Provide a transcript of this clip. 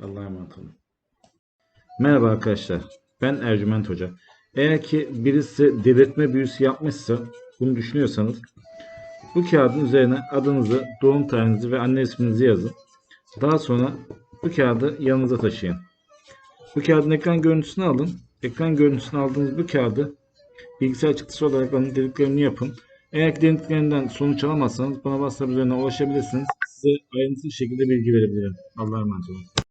Allah'a emanet olun. Merhaba arkadaşlar. Ben Ercüment Hoca. Eğer ki birisi delirtme büyüsü yapmışsa bunu düşünüyorsanız bu kağıdın üzerine adınızı, doğum tarihinizi ve anne isminizi yazın. Daha sonra bu kağıdı yanınıza taşıyın. Bu kağıdın ekran görüntüsünü alın. Ekran görüntüsünü aldığınız bu kağıdı bilgisayar çıktısı olarak alın dediklerini yapın. Eğer ki dediklerinden sonuç alamazsanız bana WhatsApp üzerinden ulaşabilirsiniz. Size ayrıntılı şekilde bilgi verebilirim. Allah'a emanet olun.